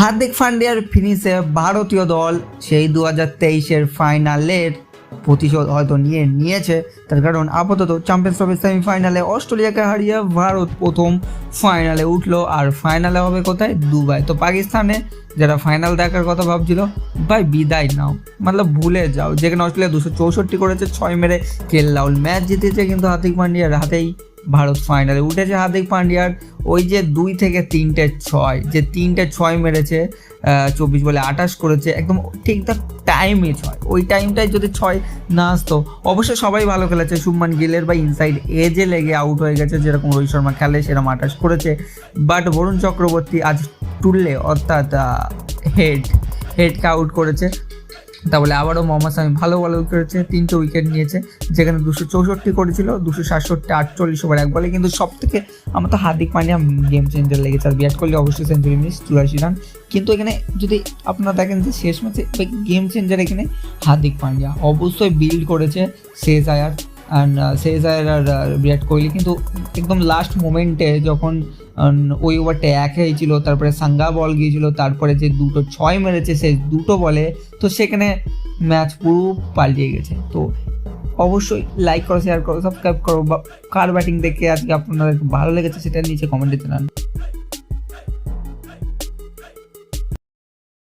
হার্দিক পান্ডিয়ার ফিনিশে ভারতীয় দল সেই দু হাজার তেইশের ফাইনালের প্রতিশোধ হয়তো নিয়ে নিয়েছে। তার কারণ আপাতত চ্যাম্পিয়ন্স ট্রফির সেমিফাইনালে অস্ট্রেলিয়াকে হারিয়ে ভারত প্রথম ফাইনালে উঠল। আর ফাইনালে হবে কোথায়? দুবাই। তো পাকিস্তানে যারা ফাইনাল দেখার কথা ভাবছিল, ভাই বিদায় নাও। মতলব ভুলে যাও। যেখানে অস্ট্রেলিয়া দুশো চৌষট্টি করেছে, ছয় মেরে কেল রাহুল ম্যাচ জিতেছে কিন্তু হার্দিক পান্ডিয়ার হাতেই ভারত ফাইনালে উঠেছে হার্দিক পান্ডিয়ার ওই যে দুই থেকে তিনটে ছয়, যে তিনটে ছয় মেরেছে চব্বিশ বলে আটাশ করেছে, একদম ঠিকঠাক টাইমে ছয়। ওই টাইমটায় যদি ছয় না আসতো, অবশ্য সবাই ভালো খেলেছে। শুভমান গিলের বা ইনসাইড এজে লেগে আউট হয়ে গেছে, যেরকম রোহিত শর্মা খেলে, সেরকম আটাশ করেছে। বাট বরুণ চক্রবর্তী আজ টুললে অর্থাৎ হেড হেডকে আউট করেছে। তা বলে আবারও মোহাম্মদ সামি ভালো বল করেছে তিনটে উইকেট নিয়েছে, যেখানে দুশো চৌষট্টি করেছিল, দুশো সাতষট্টি, আটচল্লিশ ওভার এক বলে। কিন্তু সব থেকে আমার তো হার্দিক পান্ডিয়া গেম চেঞ্জার লেগেছে, আর বিরাট কোহলি অবশ্যই সেঞ্চুরি মিস চুরাশি রান কিন্তু এখানে যদি আপনারা দেখেন যে শেষ ম্যাচে গেম চেঞ্জার এখানে হার্দিক পান্ডিয়া। অবশ্যই বিল্ড করেছে শেষ আয়ার অ্যান্ড শেষ আয়ার আর বিরাট কোহলি কিন্তু একদম লাস্ট মোমেন্টে যখন ওই ওভারটা এক হয়েছিল, তারপরে সাঙ্গা বল গিয়েছিল, তারপরে যে দুটো ছয় মেরেছে সেই দুটো বলে তো সেখানে ম্যাচ পুরো পাল্টিয়ে গেছে। তো অবশ্যই লাইক করো শেয়ার করো সাবস্ক্রাইব করো, বা কার ব্যাটিং দেখে আজকে আপনাদের ভালো লেগেছে সেটা নিচে কমেন্টে জানান।